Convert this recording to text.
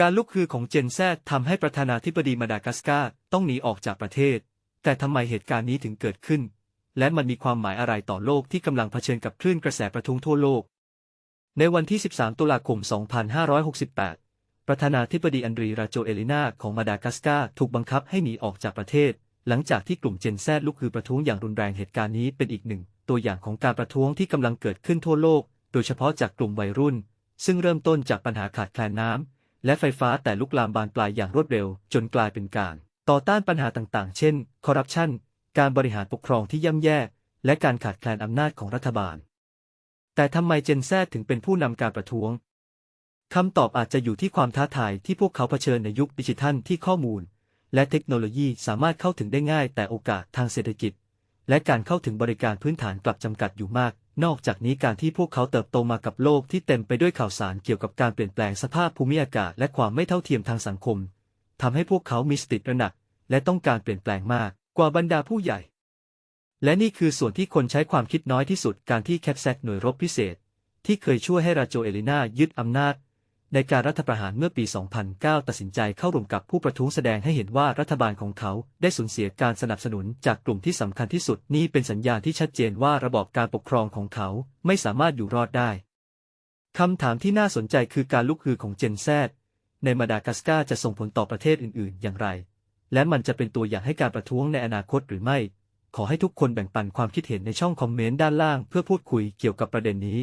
การลุกคือของเจนแซทำให้ประธานาธิบดีมาดากัสการ์ต้องหนีออกจากประเทศ แต่ทำไมเหตุการณ์นี้ถึงเกิดขึ้น และมันมีความหมายอะไรต่อโลกที่กำลังเผชิญกับคลื่นกระแสประท้วงทั่วโลก ในวันที่ 13 ตุลาคม 2568 ประธานาธิบดีอันดรีราโจเอลินาของมาดากัสการ์ถูกบังคับให้หนีออกจากประเทศ หลังจากที่กลุ่มเจนแซลุกคือประท้วงอย่างรุนแรงเหตุการณ์นี้เป็นอีกหนึ่ง ตัวอย่างของการประท้วงที่กำลังเกิดขึ้นทั่วโลก โดยเฉพาะจากกลุ่มวัยรุ่น ซึ่งเริ่มต้นจากปัญหาขาดแคลนน้ำ และไฟฟ้าแต่ลุกลามบานปลายอย่างรวดเร็ว จนกลายเป็นการ ต่อต้านปัญหาต่างๆ เช่น คอร์รัปชัน การบริหารปกครองที่ย่ำแย่ และการขาดแคลนอำนาจของรัฐบาล แต่ทำไมเจนแซถึงเป็นผู้นำการประท้วงคำตอบอาจจะอยู่ที่ความท้าทายที่พวกเขาเผชิญในยุคดิจิทัลที่ข้อมูล และเทคโนโลยีสามารถเข้าถึงได้ง่ายแต่โอกาสทางเศรษฐกิจ และการเข้าถึงบริการพื้นฐานกลับจำกัดอยู่มาก นอกจากนี้การที่พวกเขาเติบโตมากับโลกที่เต็มไปด้วยข่าวสารเกี่ยวกับการเปลี่ยนแปลงสภาพภูมิอากาศและความไม่เท่าเทียมทางสังคมทำให้พวกเขามีสติระหนัก และต้องการเปลี่ยนแปลงมากกว่าบรรดาผู้ใหญ่ และนี่คือส่วนที่คนใช้ความคิดน้อยที่สุดการที่แคปแซกหน่วยรบพิเศษ ที่เคยช่วยให้ราโจเอลิน่ายึดอำนาจ ในการรัฐประหารเมื่อปี 2009 ตัดสินใจเข้าร่วมกับผู้ประท้วงแสดงให้เห็นว่ารัฐบาลของเขาได้สูญเสียการสนับสนุนจากกลุ่มที่สำคัญที่สุดนี่เป็นสัญญาณที่ชัดเจนว่าระบอบการปกครองของเขาไม่สามารถอยู่รอดได้คำถามที่น่าสนใจคือการลุกฮือของเจนแซดในมาดากัสการ์จะส่งผลต่อประเทศอื่น ๆ อย่างไร และมันจะเป็นตัวอย่างให้การประท้วงในอนาคตหรือไม่ ขอให้ทุกคนแบ่งปันความคิดเห็นในช่องคอมเมนต์ด้านล่างเพื่อพูดคุยเกี่ยวกับประเด็นนี้